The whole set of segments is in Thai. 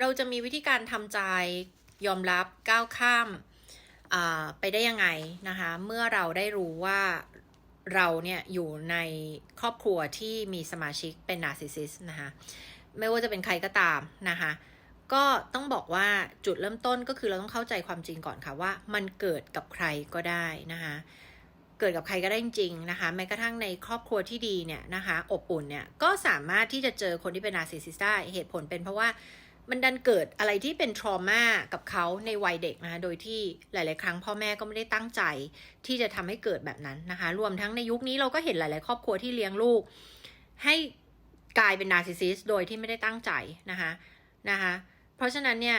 เราจะมีวิธีการทำใจยอมรับก้าวข้ามไปได้ยังไงนะคะ เมื่อเราได้รู้ว่าเราเนี่ยอยู่ในครอบครัวที่มีสมาชิกเป็นนาร์ซิสซิสนะคะไม่ว่าจะเป็นใครก็ตามนะคะ ก็ต้องบอกว่าจุดเริ่มต้นก็คือเราต้องเข้าใจความจริงก่อนค่ะว่ามันเกิดกับใครก็ได้นะคะเกิดกับใครก็ได้จริงนะคะ แม้กระทั่งในครอบครัวที่ดีเนี่ยนะคะ อบอุ่นเนี่ยก็สามารถที่จะเจอคนที่เป็นนาร์ซิสซิสได้เหตุผลเป็นเพราะว่า มันดันเกิดอะไรที่เป็นทรมากับเขาในวัยเด็กนะคะโดยที่หลาย ๆ ครั้งพ่อแม่ก็ไม่ได้ตั้งใจที่จะทำให้เกิดแบบนั้นนะคะ รวมทั้งในยุคนี้เราก็เห็นหลาย ๆ ครอบครัวที่เลี้ยงลูก ให้กลายเป็นนาร์ซิสซิสโดยที่ไม่ได้ตั้งใจนะคะนะคะ เพราะฉะนั้นเนี่ย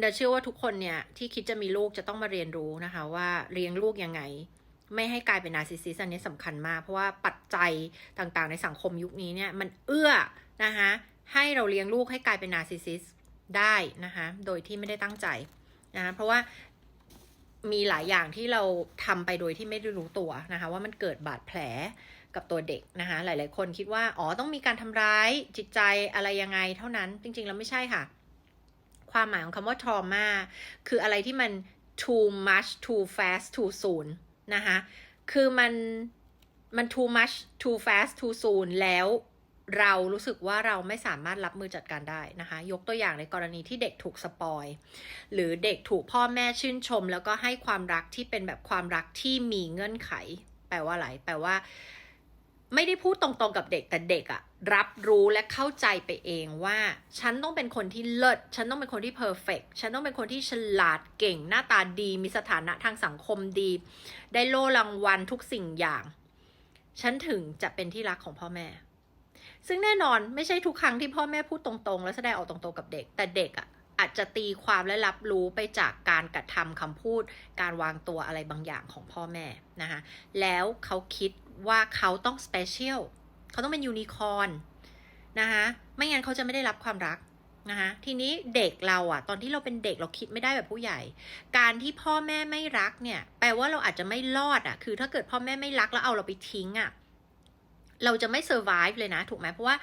เดาเชื่อว่าทุกคนเนี่ยที่คิดจะมีลูกจะต้องมาเรียนรู้นะคะว่าเลี้ยงลูกยังไง ไม่ให้กลายเป็นนาร์ซิสซิสอันนี้สำคัญมาก เพราะว่าปัจจัยต่างๆ ในสังคมยุคนี้เนี่ยมันเอื้อนะคะ ให้เราเลี้ยงลูกให้กลายเป็นนาร์ซิสซิสได้นะคะ โดยที่ไม่ได้ตั้งใจนะคะเพราะว่ามีหลายอย่างที่เราทำไปโดยที่ไม่ได้รู้ตัวนะคะ ว่ามันเกิดบาดแผลกับตัวเด็กนะคะ หลาย ๆ คนคิดว่าอ๋อต้องมีการทำร้ายจิตใจอะไรยังไงเท่านั้น จริง ๆ แล้วไม่ใช่ค่ะ ความหมายของคำว่า trauma คืออะไรที่มัน too much too fast too soon นะคะ คือมันมัน too much too fast too soon แล้ว เรารู้สึกว่าเราไม่สามารถรับมือจัดการได้นะคะ ยกตัวอย่างในกรณีที่เด็กถูกสปอยหรือเด็กถูกพ่อแม่ชื่นชม แล้วก็ให้ความรักที่เป็นแบบความรักที่มีเงื่อนไข แปลว่าอะไรแปลว่า ไม่ได้พูดตรงๆกับเด็กแต่เด็กอะรับรู้และเข้าใจไปเองว่า ฉันต้องเป็นคนที่เลิศฉันต้องเป็นคนที่เพอร์เฟกฉันต้องเป็นคนที่ฉลาดเก่ง หน้าตาดี มีสถานะทางสังคมดี ได้โล่รางวัลทุกสิ่งอย่าง ฉันถึงจะเป็นที่รักของพ่อแม่ ซึ่งแน่นอนไม่ใช่ทุกครั้งที่พ่อแม่พูดตรงๆ และแสดงออกตรงๆกับเด็ก แต่เด็กอะอาจจะตีความและรับรู้ไปจากการกระทำคำพูด การวางตัวอะไรบางอย่างของพ่อแม่นะคะแล้วเขาคิดว่าเขาต้องสเปเชียลเขาต้องเป็นยูนิคอร์นนะคะไม่งั้นเขาจะไม่ได้รับความรักนะคะทีนี้เด็กเราอะตอนที่เราเป็นเด็กเราคิดไม่ได้แบบผู้ใหญ่ การที่พ่อแม่ไม่รักเนี่ย แปลว่าเราอาจจะไม่รอดอะคือถ้าเกิดพ่อแม่ไม่รักแล้วเอาเราไปทิ้งอะ เราจะไม่เซอร์ไ e เลยนะ ถูกไหมเพราะว่า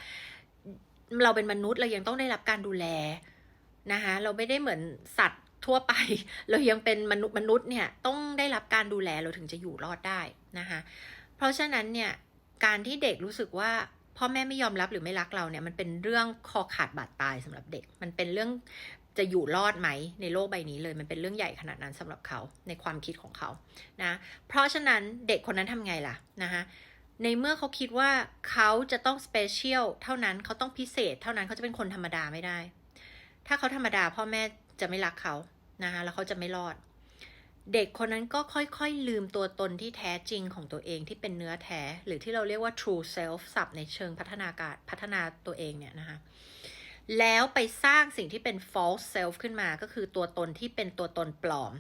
เราเป็นมนุษย์เรายังต้องได้รับการดูแลนะคะเราไม่ได้เหมือนสัตว์ทั่วไป เรายังเป็นมนุษย์มนุษย์เนี่ยต้องได้รับการดูแลเราถึงจะอยู่รอดได้นะคะเพราะฉะนั้นเนี่ยการที่เด็กรู้สึกว่าพ่อแม่ไม่ยอมรับหรือไม่รักเราเนี่ยมันเป็นเรื่องคอขาดบาดตายสำหรับเด็ก มันเป็นเรื่องจะอยู่รอดไหมในโลกใบนี้เลย มันเป็นเรื่องใหญ่ขนาดนั้นสำหรับเขาในความคิดของเขานะเพราะฉะนั้นเด็กคนนั้นทำไงล่ะนะคะ ในเมื่อเขาคิดว่าเขาจะต้องสเปเชียลเท่านั้นเขาต้องพิเศษ เท่านั้นเขาจะเป็นคนธรรมดาไม่ได้ ถ้าเขาธรรมดาพ่อแม่จะไม่รักเขานะคะแล้วเขาจะไม่รอด เด็กคนนั้นก็ค่อยๆ ลืมตัวตนที่แท้จริงของตัวเองที่เป็นเนื้อแท้ หรือที่เราเรียกว่า true self ศัพท์ในเชิงพัฒนาการพัฒนาตัวเองเนี่ยนะคะแล้วไปสร้างสิ่งที่เป็น false self ขึ้นมาก็คือตัวตนที่เป็นตัวตนปลอม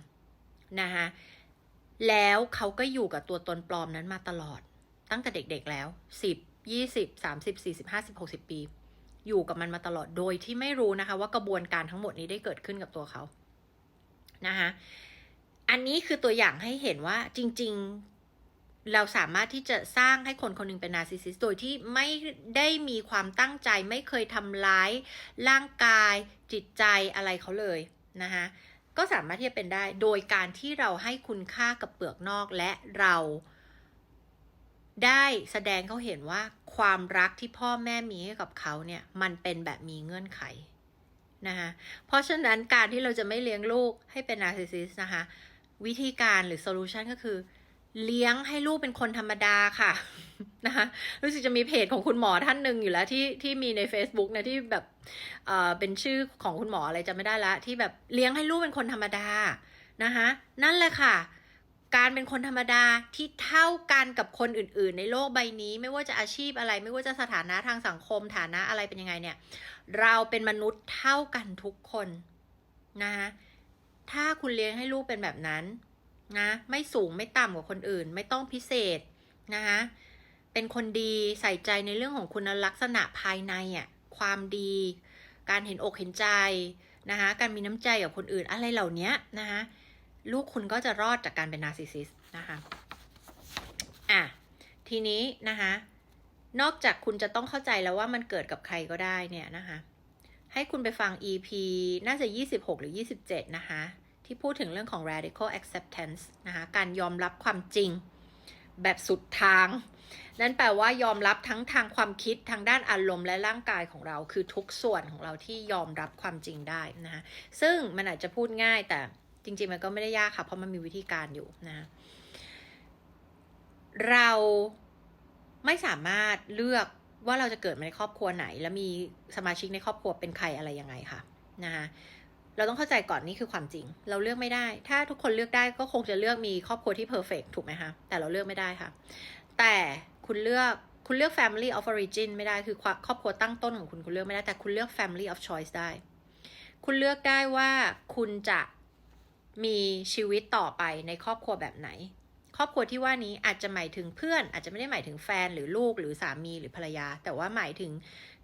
นะคะแล้วเขาก็อยู่กับตัวตนปลอมนั้นมาตลอด ตั้งแต่เด็กๆแล้ว10 20 30 40 50 60ปี อยู่กับมันมาตลอดโดยที่ไม่รู้นะคะ ว่ากระบวนการทั้งหมดนี้ได้เกิดขึ้นกับตัวเขานะคะอันนี้คือตัวอย่างให้เห็นว่าจริง ๆ เราสามารถที่จะสร้างให้คนคนหนึงเป็นนาร์ซิสซิสโดยที่ไม่ได้มีความตั้งใจไม่เคยทำร้าย ร่างกาย จิตใจอะไรเขาเลยนะคะก็สามารถที่จะเป็นได้โดยการที่เราให้คุณค่ากับเปลือกนอกและเรา ได้แสดงเขาเห็นว่าความรักที่พ่อแม่มีให้กับเขาเนี่ย มันเป็นแบบมีเงื่อนไขนะคะเพราะฉะนั้นการที่เราจะไม่เลี้ยงลูกให้เป็นนาร์ซิสซิสนะคะ วิธีการหรือโซลูชันก็คือ เลี้ยงให้ลูกเป็นคนธรรมดาค่ะนะคะรู้สึกจะมีเพจของคุณหมอท่านหนึ่งอยู่แล้วที่ที่มีใน Facebook นะที่แบบเอ่อเป็นชื่อของคุณหมออะไรจะไม่ได้ละที่แบบเลี้ยงให้ลูกเป็นคนธรรมดานะคะนั่นแหละค่ะ การเป็นคนธรรมดาที่เท่ากันกับคนอื่น ๆ ในโลกใบนี้ ไม่ว่าจะอาชีพอะไร ไม่ว่าจะสถานะทางสังคมฐานะอะไรเป็นยังไงเนี่ย เราเป็นมนุษย์เท่ากันทุกคนนะคะถ้าคุณเลี้ยงให้ลูกเป็นแบบนั้นนะไม่สูงไม่ต่ำกว่าคนอื่น ไม่ต้องพิเศษนะคะเป็นคนดีใส่ใจในเรื่องของคุณลักษณะภายในอะ่ะความดี การเห็นอกเห็นใจนะคะการมีน้ำใจกับคนอื่นอะไรเหล่านี้นะคะ ลูกคุณก็จะรอดจากการเป็นนาร์ซิสซิสนะคะอะทีนี้นะคะนอกจากคุณจะต้องเข้าใจแล้วว่ามันเกิดกับใครก็ได้เนี่ยนะคะให้คุณไปฟัง EP น่าจะ 26 หรือ 27 นะคะ ที่พูดถึงเรื่องของ radical acceptance นะคะ การยอมรับความจริงแบบสุดทาง นั่นแปลว่ายอมรับทั้งทางความคิดทางด้านอารมณ์และร่างกายของเรา คือทุกส่วนของเราที่ยอมรับความจริงได้นะคะ ซึ่งมันอาจจะพูดง่ายแต่ จริง ๆ มันก็ไม่ได้ยากค่ะ เพราะมันมีวิธีการอยู่นะ เราไม่สามารถเลือกว่าเราจะเกิดมาในครอบครัวไหน และมีสมาชิกในครอบครัวเป็นใครอะไรยังไงค่ะนะคะเราต้องเข้าใจก่อนนี่คือความจริง เราเลือกไม่ได้ ถ้าทุกคนเลือกได้ก็คงจะเลือกมีครอบครัวที่เพอร์เฟกถูกไหมคะแต่เราเลือกไม่ได้ค่ะ แต่คุณเลือกคุณเลือก family of origin ไม่ได้คือครอบครัวตั้งต้นของคุณคุณเลือกไม่ได้แต่คุณเลือก family of choice ได้ คุณเลือกได้ว่าคุณจะ มีชีวิตต่อไปในครอบครัวแบบไหน ครอบครัวที่ว่านี้อาจจะหมายถึงเพื่อน อาจจะไม่ได้หมายถึงแฟนหรือลูกหรือสามีหรือภรรยา แต่ว่าหมายถึง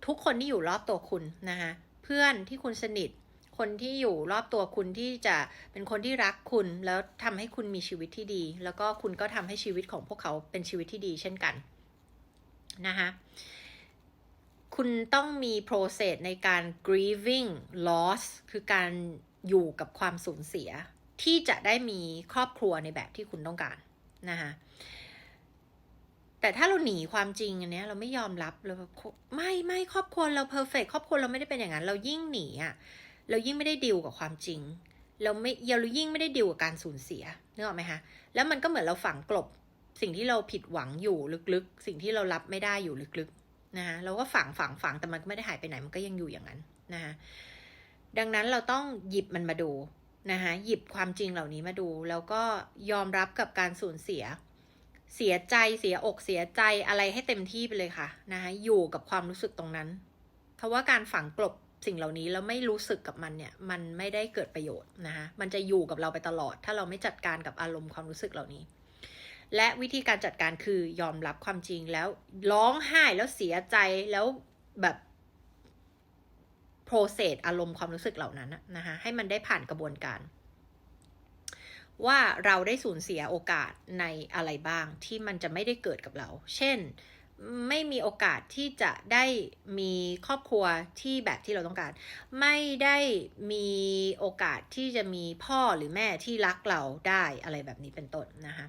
ทุกคนที่อยู่รอบตัวคุณนะคะเพื่อนที่คุณสนิท คนที่อยู่รอบตัวคุณที่จะเป็นคนที่รักคุณ แล้วทำให้คุณมีชีวิตที่ดี แล้วก็คุณก็ทำให้ชีวิตของพวกเขาเป็นชีวิตที่ดีเช่นกันนะคะคุณต้องมี process ในการ grieving loss คือการอยู่กับความสูญเสีย ที่จะได้มีครอบครัวในแบบที่คุณต้องการนะคะแต่ถ้าเราหนีความจริงอันเนี้ยเราไม่ยอมรับเราไม่ไม่ครอบครัวเราเพอร์เฟกครอบครัวเราไม่ได้เป็นอย่างนั้น เรายิ่งหนีอะเรายิ่งไม่ได้ดิวกับความจริง เราไม่เรายิ่งไม่ได้ดิวกับการสูญเสียนึกออกไหมคะแล้วมันก็เหมือนเราฝังกลบสิ่งที่เราผิดหวังอยู่ลึกๆ สิ่งที่เรารับไม่ได้อยู่ลึกๆนะคะเราก็ฝังฝังฝังแต่มันก็ไม่ได้หายไปไหนมันก็ยังอยู่อย่างนั้นนะคะดังนั้นเราต้องหยิบมันมาดู นะคะหยิบความจริงเหล่านี้มาดู แล้วก็ยอมรับกับการสูญเสีย เสียใจเสียอกเสียใจอะไรให้เต็มที่ไปเลยค่ะนะคะอยู่กับความรู้สึกตรงนั้น เพราะว่าการฝังกลบสิ่งเหล่านี้แล้วไม่รู้สึกกับมันเนี่ย มันไม่ได้เกิดประโยชน์นะคะมันจะอยู่กับเราไปตลอด ถ้าเราไม่จัดการกับอารมณ์ความรู้สึกเหล่านี้ และวิธีการจัดการคือยอมรับความจริงแล้วร้องไห้แล้วเสียใจแล้วแบบ process อารมณ์ความรู้สึกเหล่านั้นนะคะให้มันได้ผ่านกระบวนการ ว่าเราได้สูญเสียโอกาสในอะไรบ้างที่มันจะไม่ได้เกิดกับเรา เช่นไม่มีโอกาสที่จะได้มีครอบครัวที่แบบที่เราต้องการ ไม่ได้มีโอกาสที่จะมีพ่อหรือแม่ที่รักเราได้อะไรแบบนี้เป็นต้นนะคะ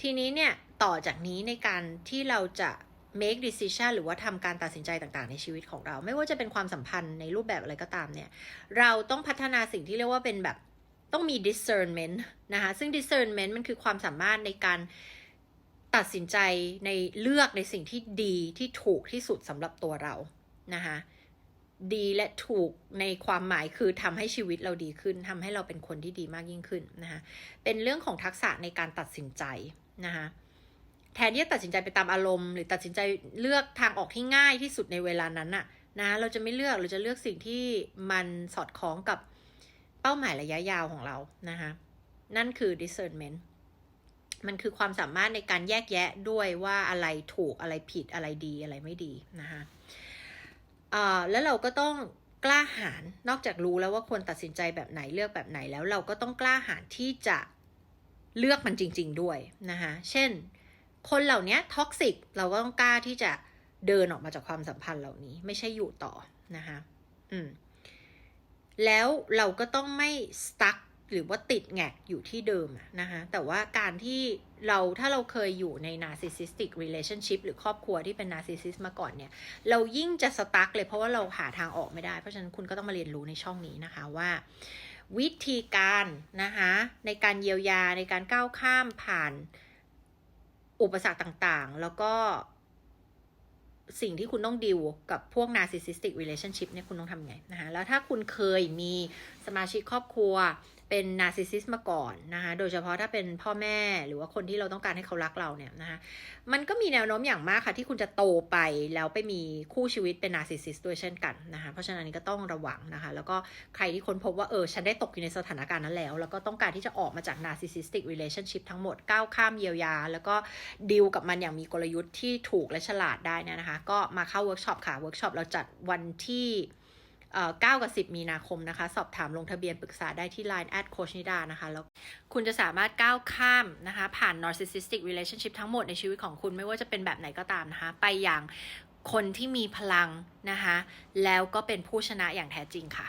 ทีนี้เนี่ยต่อจากนี้ในการที่เราจะ make decision หรือว่าทำการตัดสินใจต่างๆ ในชีวิตของเรา ไม่ว่าจะเป็นความสัมพันธ์ในรูปแบบอะไรก็ตามเนี่ย เราต้องพัฒนาสิ่งที่เรียกว่าเป็นแบบต้องมี discernment นะคะ ซึ่ง discernment มันคือความสามารถในการตัดสินใจในเลือกในสิ่งที่ดีที่ถูกที่สุดสำหรับตัวเรานะคะดีและถูกในความหมายคือทำให้ชีวิตเราดีขึ้นทำให้เราเป็นคนที่ดีมากยิ่งขึ้นนะคะเป็นเรื่องของทักษะในการตัดสินใจนะคะ แทนที่จะตัดสินใจไปตามอารมณ์ หรือตัดสินใจเลือกทางออกที่ง่ายที่สุดในเวลานั้นน่ะนะเราจะไม่เลือกเราจะเลือกสิ่งที่มันสอดคล้องกับเป้าหมายระยะยาวของเรานะคะนั่นคือ discernment มันคือความสามารถในการแยกแยะด้วยว่าอะไรถูกอะไรผิดอะไรดีอะไรไม่ดีนะคะแล้วเราก็ต้องกล้าหาญนอกจากรู้แล้วว่าควรตัดสินใจแบบไหนเลือกแบบไหนแล้วเราก็ต้องกล้าหาญที่จะเลือกมันจริง ๆ ด้วยนะคะเช่น คนเหล่านี้ท็อกซิกเราก็ต้องกล้าที่จะเดินออกมาจากความสัมพันธ์เหล่านี้ ไม่ใช่อยู่ต่อนะคะอืมแล้วเราก็ต้องไม่สตั๊กหรือว่าติดแงกอยู่ที่เดิมนะคะแต่ว่าการที่เราถ้าเราเคยอยู่ใน narcissistic relationship หรือครอบครัวที่เป็น narcissist มาก่อนเนี่ย เรายิ่งจะสตั๊กเลยเพราะว่าเราหาทางออกไม่ได้ เพราะฉะนั้นคุณก็ต้องมาเรียนรู้ในช่องนี้นะคะว่า วิธีการนะคะในการเยียวยาในการก้าวข้ามผ่าน อุปสรรคต่างๆ แล้วก็สิ่งที่คุณต้องดิวกับพวก narcissistic relationship เนี่ยคุณต้องทำไงนะคะแล้วถ้าคุณเคยมีสมาชิกครอบครัว เป็นนาร์ซิสซิสมาก่อนนะคะ โดยเฉพาะถ้าเป็นพ่อแม่หรือว่าคนที่เราต้องการให้เขารักเราเนี่ยนะคะมันก็มีแนวโน้มอย่างมากค่ะ ที่คุณจะโตไปแล้วไปมีคู่ชีวิตเป็นนาร์ซิสซิสด้วยเช่นกันนะคะ เพราะฉะนั้นก็ต้องระวังนะคะ แล้วก็ใครที่ค้นพบว่าเออฉันได้ตกอยู่ในสถานการณ์นั้นแล้ว แล้วก็ต้องการที่จะออกมาจากนาร์ซิสซิสติกรีเลชั่นชิพทั้งหมดก้าวข้ามเยียวยา แล้วก็ดิวกับมันอย่างมีกลยุทธ์ที่ถูกและฉลาดได้นะคะ ก็มาเข้าเวิร์กช็อปค่ะเวิร์กช็อปเราจัดวันที่ 9 กับ 10 มีนาคมนะคะ สอบถามลงทะเบียนปรึกษาได้ที่ Line แอดโคชนิดานะคะ แล้วคุณจะสามารถก้าวข้ามนะคะ ผ่าน narcissistic relationship ทั้งหมดในชีวิตของคุณไม่ว่าจะเป็นแบบไหนก็ตามนะคะ ไปอย่างคนที่มีพลังนะคะ แล้วก็เป็นผู้ชนะอย่างแท้จริงค่ะ